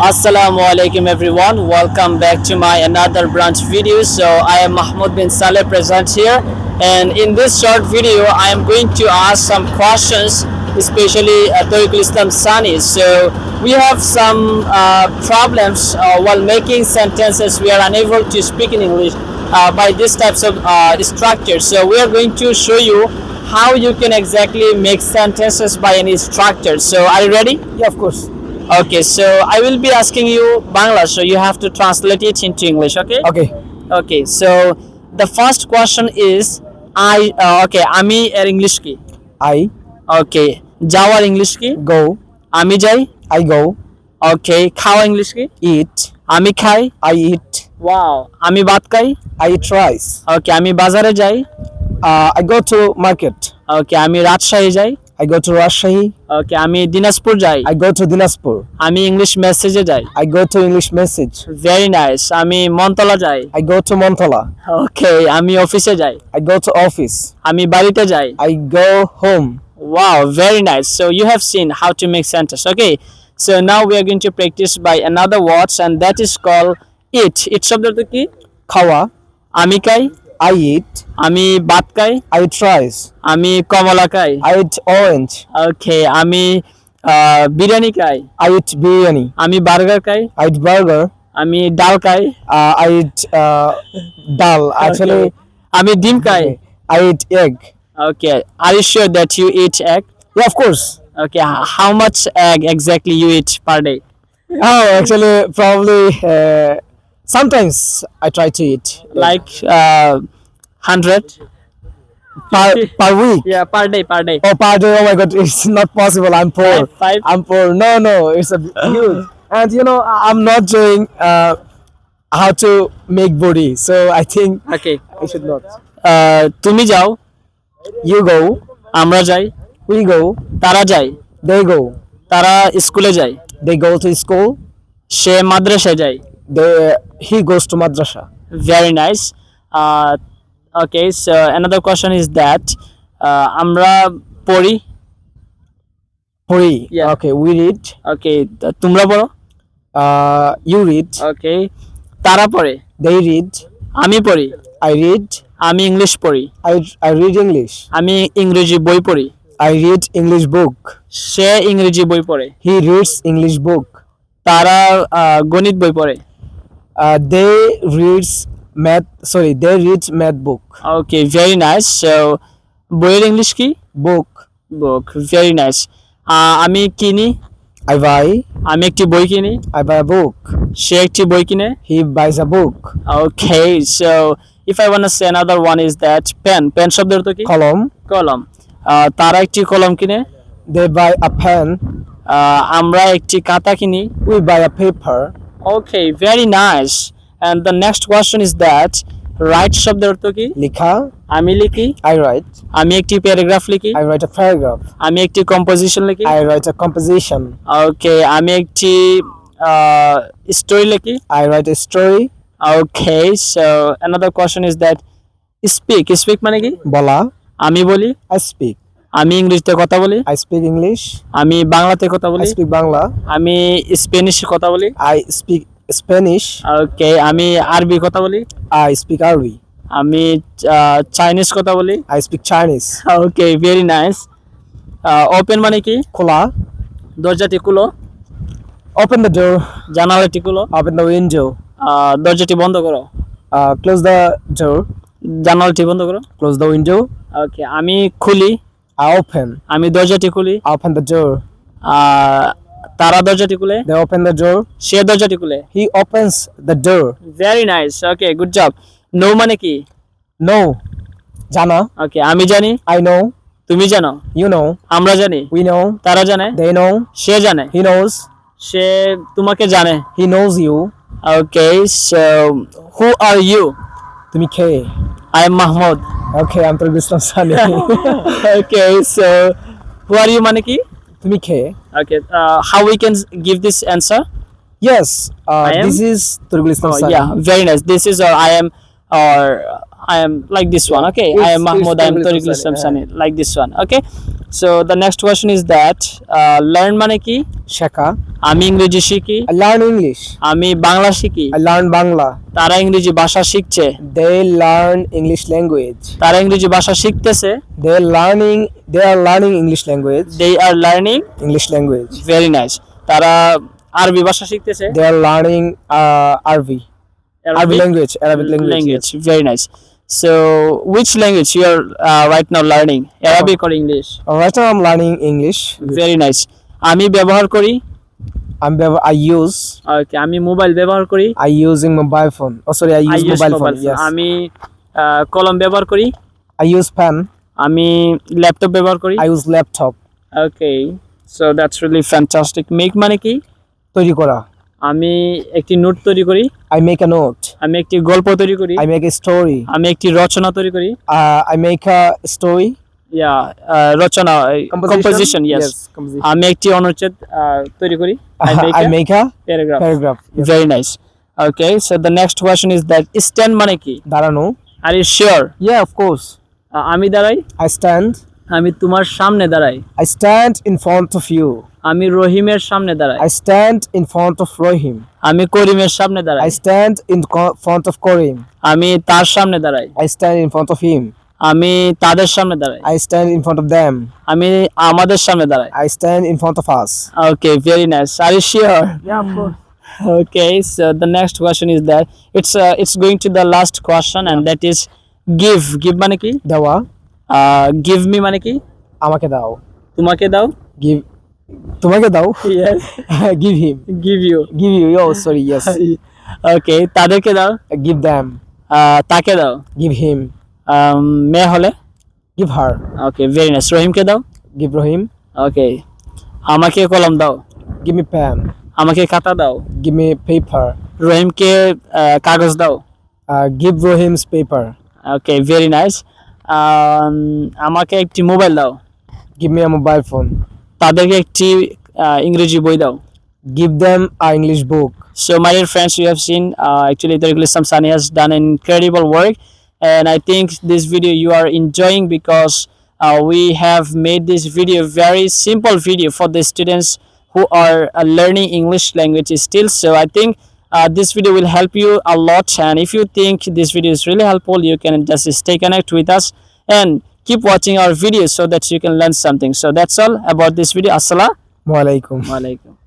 Assalamu alaikum everyone. Welcome back to my another branch video. So I am Mahmoud bin Saleh present here and in this short video I am going to ask some questions especially uh, Tariqul Islam Sani. So we have some uh, problems uh, while making sentences we are unable to speak in English uh, by these types of uh, structures. So we are going to show you how you can exactly make sentences by any structure. So are you ready? Yeah, of course. Okay, so I will be asking you Bangla, so you have to translate it into English, okay? Okay. Okay, so the first question is I uh, okay, আমি এর English কি? I Okay, যাওয়ার English কি? go. আমি যাই? I go. Okay, খাওয়া English কি? Eat. আমি খাই? I eat. ওয়াও, আমি ভাত খাই? I eat rice. Okay, আমি বাজারে যাই? Uh, I go to market. Okay, আমি রাজশাহী যাই? I go to Rajshahi. Okay, আমি দিনাজপুর যাই? I go to Dinaspur. আমি ইংলিশ মেসেজে যাই? I go to English message. Very nice আমি মন্তলা যাই? I go to Montala. ওকে আমি অফিসে যাই? I go to office. আমি বাড়িতে যাই? I go home. Wow, very nice. So you have seen how to make sentence. Okay. So now we are going to practice by another words and that is called eat. Eat শব্দটা কি? Kawa. আমি খাই, I eat. আমি ভাত খাই, I eat rice. আমি কমলা খাই। I eat orange. Okay, আমি আহ, বিরিয়ানি খাই, I eat biryani. আমি বার্গার খাই, I eat burger. আমি ডাল খাই, Uh, I eat uh, dal. Actually, আমি ডিম খাই। I eat egg. Okay, are you sure that you eat egg? Yeah, of course. Okay, h- how much egg exactly you eat per day? Oh, actually, probably uh, sometimes I try to eat Like uh, 100? per, per week. Yeah, per day, per day. Oh, per day. Oh my God, it's not possible. I'm poor. Five, five? I'm poor. No, no, it's a huge. And you know, I- I'm not doing uh, how to make body, so I think Okay. I should not. আহ, তুমি যাও You go, আমরা যাই we go, তারা যায় they go. তারা স্কুলে যায় They go to school. সে মাদ্রাসায় যায় They he goes to madrasa. Very nice okay so another question is that আমরা পড়ি Puri. Yeah. Okay, we read. ওকে তোমরা পড়ো Uh, you read. ওকে তারা পড়ে They read. আমি পড়ি I read. আমি ইংলিশ পড়ি I I read English. আমি ইংরেজি বই পড়ি I read English book. সে ইংরেজি বই পড়ে He reads English book. তারা গণিত বই পড়ে Uh, they reads math. Sorry, they read math book. Okay very nice so বইয়ের ইংলিশ কি Book. বুক ভেরি নাইস আমি কিনি I buy. আমি একটি বই কিনি I buy a book. সে একটি বই কিনে He buys a book. Okay, so if I want to say another one is that pen. Pen শব্দের অর্থ কি? Column. কলম। আহ, তারা একটি কলম কিনে। They buy a pen. আহ, আমরা একটি খাতা কিনি। We buy a paper. Okay, very nice. And the next question is that write শব্দের অর্থ কি? Likha. আমি লিখি। I write. আমি একটি প্যারাগ্রাফ লিখি। I write a paragraph. আমি একটি কম্পোজিশন লিখি। I write a composition. Okay, আমি একটি স্টোরি লিখি। I write a story. Okay, so another question is that speak. Speak মানে কি? Bola. আমি বলি। I speak. আমি ইংলিশতে কথা বলি। আই স্পিক ইংলিশ আমি বাংলাতে কথা বলি। স্পিক বাংলা। আমি স্প্যানিশে কথা বলি। আই স্পিক স্প্যানিশ ওকে আমি আরবি কথা বলি। আই স্পিক আরবি আমি চাইনিজ কথা বলি। I speak Chinese okay very nice open মানে কি? খোলা। দরজাটি খুলো। ওপেন দ্য ডোর জানালাটি খুলো। ওপেন দ্য উইন্ডো দরজাটি বন্ধ করো। ক্লোজ দা ডোর জানালাটি বন্ধ করো। ক্লোজ দ্য উইন্ডো ওকে আমি খুলি। Open. আমি দরজাটি খুলি I open the door. আহ, তারা দরজাটি খুলে They open the door. সে দরজাটি খুলে He opens the door. Very nice okay good job no মানে কি No. Jana. ওকে আমি জানি I know. তুমি জানো You know. আমরা জানি We know. তারা জানে They know. সে জানে He knows. সে তোমাকে জানে He knows you. Okay, so who are you? K. I am Mahmoud. Okay, I'm Turgis Sani. okay, so who are you, Maniki? Tumi K. Okay, uh, how we can give this answer? Yes. Uh, I am? this is Turgis Oh, Sani. yeah, very nice. This is or I am or I am like this one. Okay, I It's- am Mahmoud. I am it's Tariq Tariq Islam Islam Sani. Like this one. Okay, so the next question is that learn মানে কি? শেখা আমি ইংরেজি শিখি। Learn English আমি বাংলা শিখি। Learn Bangla তারা ইংরেজি ভাষা শিখছে। দে লার্ন ইংলিশ ল্যাঙ্গুয়েজ তারা ইংরেজি ভাষা শিখতেছে। They learning they are learning English language they are learning English language very nice তারা আরবি ভাষা শিখতেছে। দে are learning Arabi Arabi language Arabi language very nice so which language you are uh, right now learning arabic or english yes. Uh, Right now I'm learning English. very nice আমি ব্যবহার করি I'm bev- I use. ওকে আমি mobile ব্যবহার করি I using mobile phone. Oh sorry, I I use use mobile, mobile phone. Yes. phone. আমি আহ, কলম ব্যবহার করি I use pen. আমি ল্যাপটপ ব্যবহার করি I use laptop. Okay so that's really fantastic make মানে কি তৈরি করা। আমি একটি নোট তৈরি করি। আই মেক আ নোট আমি একটি গল্প তৈরি করি। আই মেক এ স্টোরি আমি একটি রচনা তৈরি করি। I make a story yeah Rachana composition yes আমি একটি অনুচ্ছেদ uh, তৈরি করি। I make a paragraph paragraph very nice okay so the next question is that stand মানে কি? দাঁড়ানো। Are you sure yeah of course আমি দাঁড়াই। আই স্ট্যান্ড আমি তোমার সামনে দাঁড়াই I stand in front of you. আমি রহিমের সামনে দাঁড়াই I stand in front of Rohim. আমি করিমের সামনে দাঁড়াই stand in co- front of Korim. আমি তার সামনে দাঁড়াই I stand in front of him. আমি তাদের সামনে দাঁড়াই I stand in front of them. আমি আমাদের সামনে দাঁড়াই I stand in front of us. okay very nice are you sure Yeah, of course. okay so the next question is that it's uh, it's going to the last question and that is give give মানে কি দেওয়া uh, give me মানে কি আমাকে দাও তোমাকে দাও give তোমাকে দাও yes give him give you give you oh sorry yes okay তাদেরকে দাও give them আহ, তাকে দাও give him Um, মেয়ে হলে give her okay very nice রহিমকে দাও give Rohim ওকে আমাকে কলম দাও give me pen আমাকে খাতা দাও give me paper রহিমকে কাগজ দাও uh, give Rohim's paper okay very nice আমাকে একটি মোবাইল দাও give me a mobile phone তাদেরকে একটি আহ, ইংরেজি বই দাও give them a English book So, my dear friends, you have seen uh, actually Tariq Islam Sani has done incredible work, and I think this video you are enjoying because uh, we have made this video very simple video for the students who are uh, learning English language still. So, I think uh, this video will help you a lot, and if you think this video is really helpful, you can just stay connect with us and keep watching our videos so that you can learn something. So, that's all about this video. Assalamu alaikum.